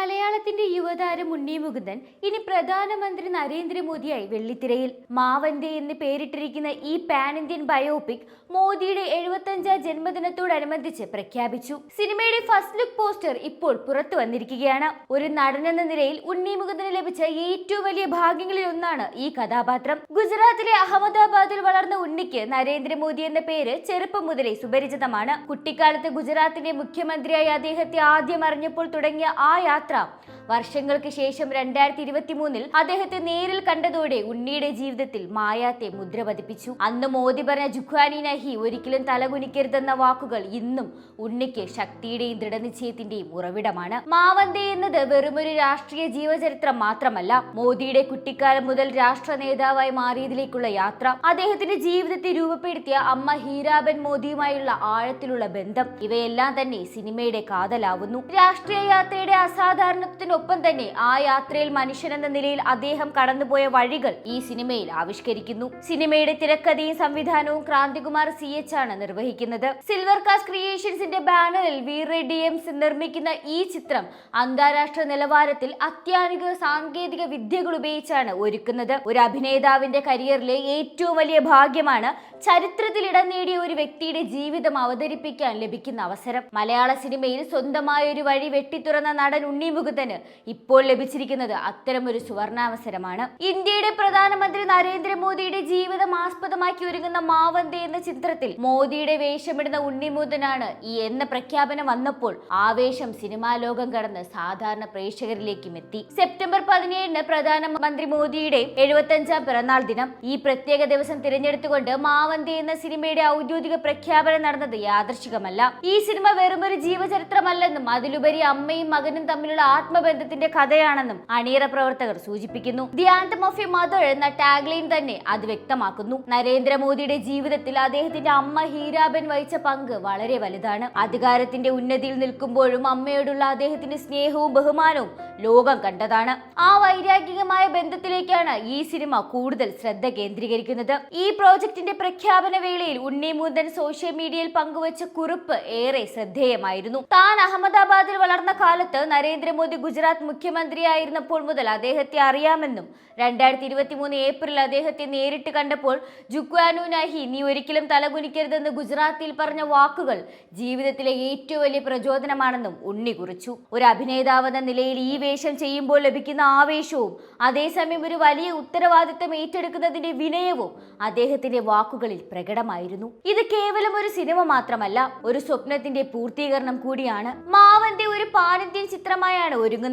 മലയാളത്തിന്റെ യുവതാരം ഉണ്ണി മുകുന്ദൻ ഇനി പ്രധാനമന്ത്രി നരേന്ദ്രമോദിയായി വെള്ളിത്തിരയിൽ. മാവന്റെ എന്ന് പേരിട്ടിരിക്കുന്ന ഈ പാൻ ഇന്ത്യൻ ബയോപിക് മോദിയുടെ എഴുപത്തഞ്ചാം ജന്മദിനത്തോടനുബന്ധിച്ച് പ്രഖ്യാപിച്ചു. സിനിമയുടെ ഫസ്റ്റ് ലുക്ക് പോസ്റ്റർ ഇപ്പോൾ പുറത്തു വന്നിരിക്കുകയാണ്. ഒരു നടൻ എന്ന നിലയിൽ ഉണ്ണി മുകുന്ദന് ലഭിച്ച ഏറ്റവും വലിയ ഭാഗ്യങ്ങളിൽ ഒന്നാണ് ഈ കഥാപാത്രം. ഗുജറാത്തിലെ അഹമ്മദാബാദിൽ വളർന്ന ഉണ്ണിക്ക് നരേന്ദ്രമോദി എന്ന പേര് ചെറുപ്പം മുതലേ സുപരിചിതമാണ്. കുട്ടിക്കാലത്ത് ഗുജറാത്തിന്റെ മുഖ്യമന്ത്രിയായി അദ്ദേഹത്തെ ആദ്യം അറിഞ്ഞപ്പോൾ തുടങ്ങിയ ആ യാത്ര मात्रा വർഷങ്ങൾക്ക് ശേഷം രണ്ടായിരത്തി ഇരുപത്തി മൂന്നിൽ അദ്ദേഹത്തെ നേരിൽ കണ്ടതോടെ ഉണ്ണിയുടെ ജീവിതത്തിൽ മായാത്തെ മുദ്ര പതിപ്പിച്ചു. അന്ന് മോദി പറഞ്ഞ ജുഖ്വാനി നഹി ഒരിക്കലും തലകുനിക്കരുതെന്ന വാക്കുകൾ ഇന്നും ഉണ്ണിക്ക് ശക്തിയുടെയും ദൃഢനിശ്ചയത്തിന്റെയും ഉറവിടമാണ്. മാവന്തെ എന്നത് വെറുമൊരു രാഷ്ട്രീയ ജീവചരിത്രം മാത്രമല്ല മോദിയുടെ കുട്ടിക്കാലം മുതൽ രാഷ്ട്ര നേതാവായി മാറിയതിലേക്കുള്ള യാത്ര അദ്ദേഹത്തിന്റെ ജീവിതത്തെ രൂപപ്പെടുത്തിയ അമ്മ ഹീരാബൻ മോദിയുമായുള്ള ആഴത്തിലുള്ള ബന്ധം ഇവയെല്ലാം തന്നെ സിനിമയുടെ കാതലാവുന്നു. രാഷ്ട്രീയ യാത്രയുടെ അസാധാരണത്തിനൊപ്പം തന്നെ ആ യാത്രയിൽ മനുഷ്യനെന്ന നിലയിൽ അദ്ദേഹം കടന്നുപോയ വഴികൾ ഈ സിനിമയിൽ ആവിഷ്കരിക്കുന്നു. സിനിമയുടെ തിരക്കഥയും സംവിധാനവും ക്രാന്തികുമാർ സി എച്ച് ആണ് നിർവഹിക്കുന്നത്. സിൽവർ കാസ് ക്രിയേഷൻസിന്റെ ബാനറിൽ വി റെഡ്ഡി എംസ് നിർമ്മിക്കുന്ന ഈ ചിത്രം അന്താരാഷ്ട്ര നിലവാരത്തിൽ അത്യാധുനിക സാങ്കേതിക വിദ്യകൾ ഉപയോഗിച്ചാണ് ഒരുക്കുന്നത്. ഒരു അഭിനേതാവിന്റെ കരിയറിലെ ഏറ്റവും വലിയ ഭാഗ്യമാണ് ചരിത്രത്തിൽ ഇടം നേടിയ ഒരു വ്യക്തിയുടെ ജീവിതം അവതരിപ്പിക്കാൻ ലഭിക്കുന്ന അവസരം. മലയാള സിനിമയിൽ സ്വന്തമായ ഒരു വഴി വെട്ടിത്തുറന്ന നടൻ ഉണ്ണി മുകുന്ദന് ഇപ്പോൾ ലഭിച്ചിരിക്കുന്നത് അത്തരം ഒരു സുവർണാവസരമാണ്. ഇന്ത്യയുടെ പ്രധാനമന്ത്രി നരേന്ദ്രമോദിയുടെ ജീവിതം ആസ്പദമാക്കി ഒരുങ്ങുന്ന മാവന്തി എന്ന ചിത്രത്തിൽ മോദിയുടെ വേഷമിടുന്ന ഉണ്ണിമൂതനാണ് ഈ എന്ന പ്രഖ്യാപനം വന്നപ്പോൾ ആവേശം സിനിമാ ലോകം കടന്ന് സാധാരണ പ്രേക്ഷകരിലേക്കും എത്തി. സെപ്റ്റംബർ പതിനേഴിന് പ്രധാനമന്ത്രി മോദിയുടെ എഴുപത്തഞ്ചാം പിറന്നാൾ ദിനം. ഈ പ്രത്യേക ദിവസം തിരഞ്ഞെടുത്തുകൊണ്ട് മാവന്തി എന്ന സിനിമയുടെ ഔദ്യോഗിക പ്രഖ്യാപനം നടന്നത് യാദൃശികമല്ല. ഈ സിനിമ വെറുമൊരു ജീവചരിത്രമല്ലെന്നും അതിലുപരി അമ്മയും മകനും തമ്മിലുള്ള ആത്മബന്ധത്തിന്റെ കഥയാണെന്നും അണിയറ പ്രവർത്തകർ സൂചിപ്പിക്കുന്നു. The anthem of a mother എന്ന ടാഗ്ലൈൻ തന്നെ അത് വ്യക്തമാക്കുന്നു. നരേന്ദ്രമോദിയുടെ ജീവിതത്തിൽ അദ്ദേഹത്തിന്റെ അമ്മ ഹീരാബൻ വഹിച്ച പങ്ക് വളരെ വലുതാണ്. അധികാരത്തിന്റെ ഉന്നതിയിൽ നിൽക്കുമ്പോഴും അമ്മയോടുള്ള അദ്ദേഹത്തിന്റെ സ്നേഹവും ബഹുമാനവും ലോകം കണ്ടതാണ്. ആ വൈരാഗികമായ ബന്ധത്തിലേക്കാണ് ഈ സിനിമ കൂടുതൽ ശ്രദ്ധ കേന്ദ്രീകരിക്കുന്നത്. ഈ പ്രോജക്റ്റിന്റെ പ്രഖ്യാപന വേളയിൽ ഉണ്ണി മുന്തൻ സോഷ്യൽ മീഡിയയിൽ പങ്കുവച്ച കുറിപ്പ് ഏറെ ശ്രദ്ധേയമായിരുന്നു. താൻ അഹമ്മദാബാദിൽ വളർന്ന കാലത്ത് നരേന്ദ്രമോദി ഗുജറാത്ത് മുഖ്യമന്ത്രിയായിരുന്നപ്പോൾ മുതൽ അദ്ദേഹത്തെ അറിയാമെന്നും രണ്ടായിരത്തി ഇരുപത്തി മൂന്ന് ഏപ്രിൽ അദ്ദേഹത്തെ നേരിട്ട് കണ്ടപ്പോൾ ജുക്വാനു നഹി നീ ഒരിക്കലും തലകുനിക്കരുതെന്ന് ഗുജറാത്തിൽ പറഞ്ഞ വാക്കുകൾ ജീവിതത്തിലെ ഏറ്റവും വലിയ പ്രചോദനമാണെന്നും ഉണ്ണി കുറിച്ചു. ഒരു അഭിനേതാവെന്ന നിലയിൽ ഈ വേഷം ചെയ്യുമ്പോൾ ലഭിക്കുന്ന ആവേശവും അതേസമയം ഒരു വലിയ ഉത്തരവാദിത്തം ഏറ്റെടുക്കുന്നതിന്റെ വിനയവും അദ്ദേഹത്തിന്റെ വാക്കുകളിൽ പ്രകടമായിരുന്നു. ഇത് കേവലം ഒരു സിനിമ മാത്രമല്ല ഒരു സ്വപ്നത്തിന്റെ പൂർത്തീകരണം കൂടിയാണ്. മാവന്റെ ഒരു പാനിന്ത്യൻ ചിത്രമായാണ് ഒരുങ്ങുന്നത്.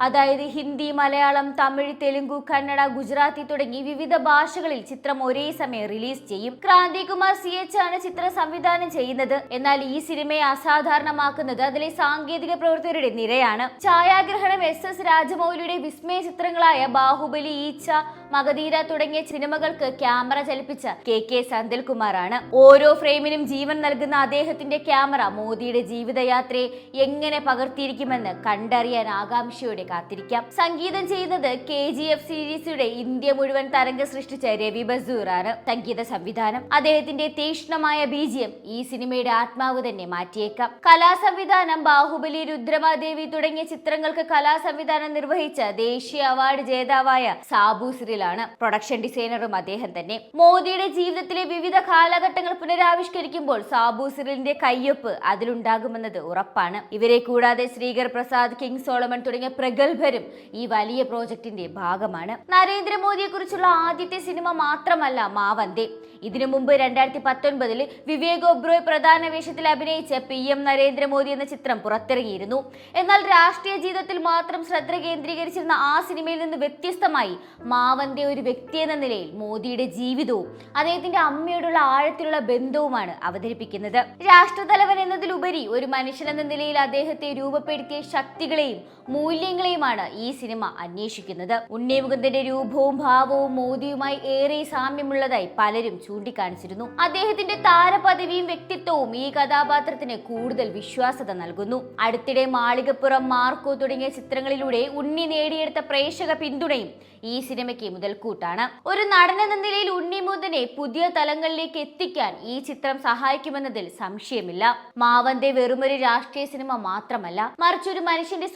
അതായത് ഹിന്ദി മലയാളം തമിഴ് തെലുങ്ക് കന്നഡ ഗുജറാത്തി തുടങ്ങി വിവിധ ഭാഷകളിൽ ചിത്രം ഒരേ സമയം റിലീസ് ചെയ്യും. ക്രാന്തികുമാർ സി എച്ച് ആണ് ചിത്രം സംവിധാനം ചെയ്യുന്നത്. എന്നാൽ ഈ സിനിമയെ അസാധാരണമാക്കുന്നത് അതിലെ സാങ്കേതിക പ്രവർത്തകരുടെ നിരയാണ്. ഛായാഗ്രഹണം എസ് എസ് രാജമൗലിയുടെ വിസ്മയ ചിത്രങ്ങളായ ബാഹുബലി ഈച്ച മകധീര തുടങ്ങിയ സിനിമകൾക്ക് ക്യാമറ ചലിപ്പിച്ച കെ കെ സന്തിൽകുമാറാണ്. ഓരോ ഫ്രെയിമിനും ജീവൻ നൽകുന്ന അദ്ദേഹത്തിന്റെ ക്യാമറ മോദിയുടെ ജീവിതയാത്രയെ എങ്ങനെ പകർത്തിയിരിക്കുമെന്ന് കണ്ടറിയാൻ ആകാംക്ഷയോടെ കാത്തിരിക്കാം. സംഗീതം ചെയ്യുന്നത് കെ ജി എഫ് സീരീസിയുടെ ഇന്ത്യ മുഴുവൻ തരംഗ സൃഷ്ടിച്ച രവി ബസൂർ ആണ് സംഗീത സംവിധാനം. അദ്ദേഹത്തിന്റെ തീക്ഷ്ണമായ ബീജിയം ഈ സിനിമയുടെ ആത്മാവ് തന്നെ മാറ്റിയേക്കാം. കലാസംവിധാനം ബാഹുബലി രുദ്രമാദേവി തുടങ്ങിയ ചിത്രങ്ങൾക്ക് കലാസംവിധാനം നിർവഹിച്ച ദേശീയ അവാർഡ് ജേതാവായ സാബു സിറിലാണ് പ്രൊഡക്ഷൻ ഡിസൈനറും അദ്ദേഹം തന്നെ. മോദിയുടെ ജീവിതത്തിലെ വിവിധ കാലഘട്ടങ്ങൾ പുനരാവിഷ്കരിക്കുമ്പോൾ സാബു സിറിലിന്റെ കയ്യൊപ്പ് അതിലുണ്ടാകുമെന്നത് ഉറപ്പാണ്. ഇവരെ കൂടാതെ ശ്രീകർ പ്രസാദ് കിങ് സോളമൻ തുടങ്ങിയ പ്രഗത്ഭരും ഈ വലിയ പ്രോജക്റ്റിന്റെ ഭാഗമാണ്. നരേന്ദ്രമോദിയെ കുറിച്ചുള്ള ആദ്യത്തെ സിനിമ മാത്രമല്ല മാവന്തി. ഇതിനു മുമ്പ് രണ്ടായിരത്തി പത്തൊൻപതിൽ വിവേക് ഒബ്രോയ് പ്രധാന വേഷത്തിൽ അഭിനയിച്ച പി എം നരേന്ദ്രമോദി എന്ന ചിത്രം പുറത്തിറങ്ങിയിരുന്നു. എന്നാൽ രാഷ്ട്രീയ ജീവിതത്തിൽ മാത്രം ശ്രദ്ധ കേന്ദ്രീകരിച്ചിരുന്ന ആ സിനിമയിൽ നിന്ന് വ്യത്യസ്തമായി മാവന്റെ ഒരു വ്യക്തി എന്ന നിലയിൽ മോദിയുടെ ജീവിതവും അദ്ദേഹത്തിന്റെ അമ്മയോടുള്ള ആഴത്തിലുള്ള ബന്ധവുമാണ് അവതരിപ്പിക്കുന്നത്. രാഷ്ട്രതലവൻ എന്നതിലുപരി ഒരു മനുഷ്യൻ എന്ന നിലയിൽ അദ്ദേഹത്തെ രൂപപ്പെടുത്തിയ ശക്തികളെയും മൂല്യങ്ങളെയും ചോദ്യങ്ങളെയുമാണ് ഈ സിനിമ അന്വേഷിക്കുന്നത്. ഉണ്ണി മുകുന്ദന്റെ രൂപവും ഭാവവും മോദിയുമായി ഏറെ സാമ്യമുള്ളതായി പലരും ചൂണ്ടിക്കാണിച്ചിരുന്നു. അദ്ദേഹത്തിന്റെ താരപദവിയും വ്യക്തിത്വവും ഈ കഥാപാത്രത്തിന് കൂടുതൽ വിശ്വാസത നൽകുന്നു. അടുത്തിടെ മാളികപ്പുറം മാർക്കോ തുടങ്ങിയ ചിത്രങ്ങളിലൂടെ ഉണ്ണി നേടിയെടുത്ത പ്രേക്ഷക പിന്തുണയും ഈ സിനിമയ്ക്ക് മുതൽക്കൂട്ടാണ്. ഒരു നടനെന്ന നിലയിൽ ഉണ്ണി മുകുന്ദനെ പുതിയ തലങ്ങളിലേക്ക് എത്തിക്കാൻ ഈ ചിത്രം സഹായിക്കുമെന്നതിൽ സംശയമില്ല. മാവന്റെ വെറുമൊരു രാഷ്ട്രീയ സിനിമ മാത്രമല്ല മറിച്ചൊരു മനുഷ്യന്റെ മനുഷ്യന്റെ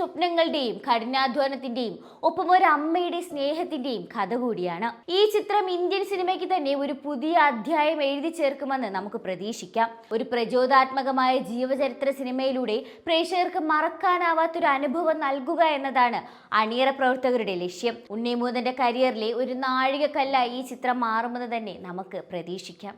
സ്വപ്നങ്ങളുടെയും കഠിനാധ്വാനത്തിന്റെയും ഒപ്പം ഒരു അമ്മയുടെ സ്നേഹത്തിന്റെയും കഥ കൂടിയാണ്. ഈ ചിത്രം ഇന്ത്യൻ സിനിമയ്ക്ക് തന്നെ ഒരു പുതിയ അധ്യായം എഴുതി ചേർക്കുമെന്ന് നമുക്ക് പ്രതീക്ഷിക്കാം. ഒരു പ്രചോദാത്മകമായ ജീവചരിത്ര സിനിമയിലൂടെ പ്രേക്ഷകർക്ക് മറക്കാനാവാത്തൊരു അനുഭവം നൽകുക എന്നതാണ് അണിയറ പ്രവർത്തകരുടെ ലക്ഷ്യം. ഉണ്ണിമൂതന്റെ കരിയറിലെ ഒരു നാഴികക്കല്ലായി ഈ ചിത്രം മാറുമെന്ന് തന്നെ നമുക്ക് പ്രതീക്ഷിക്കാം.